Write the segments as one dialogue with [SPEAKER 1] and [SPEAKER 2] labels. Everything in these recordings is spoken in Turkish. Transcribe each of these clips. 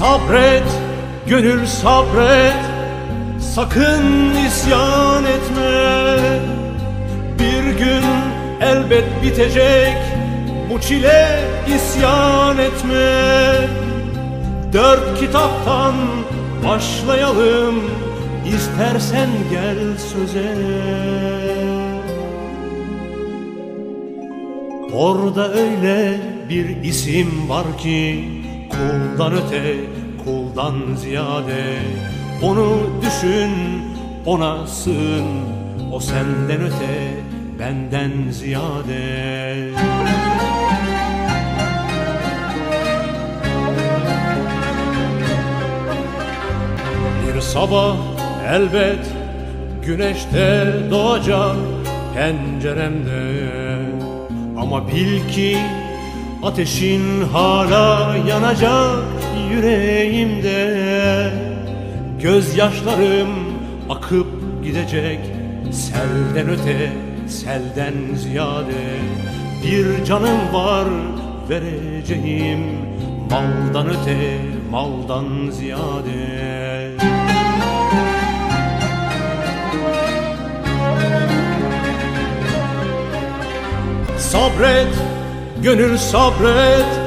[SPEAKER 1] Sabret, gönül sabret. Sakın isyan etme. Bir gün elbet bitecek. Bu çile isyan etme. Dört kitaptan başlayalım. İstersen gel söze. Orada öyle bir isim var ki Kuldan öte, kuldan ziyade. Onu düşün, ona sığın. O senden öte, benden ziyade. Bir sabah elbet güneşte doğacak penceremde. Ama bil ki ateşin hala yanacak yüreğimde. Gözyaşlarım akıp gidecek selden öte selden ziyade. Bir canım var vereceğim maldan öte maldan ziyade. Sabret, gönül sabret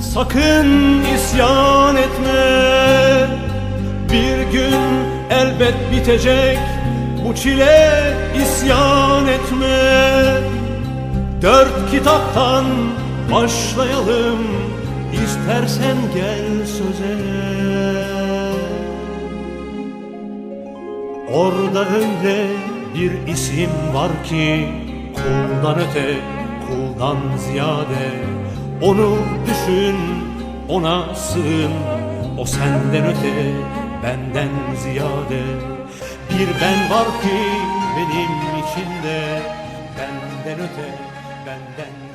[SPEAKER 1] Sakın isyan etme. Bir gün elbet bitecek Bu çile isyan etme. Dört kitaptan başlayalım İstersen gel söze. Orada öyle bir isim var ki Kuldan öte, kuldan ziyade Onu düşün, ona sığın. O senden öte, benden ziyade. Bir ben var ki benim içinde Benden öte, benden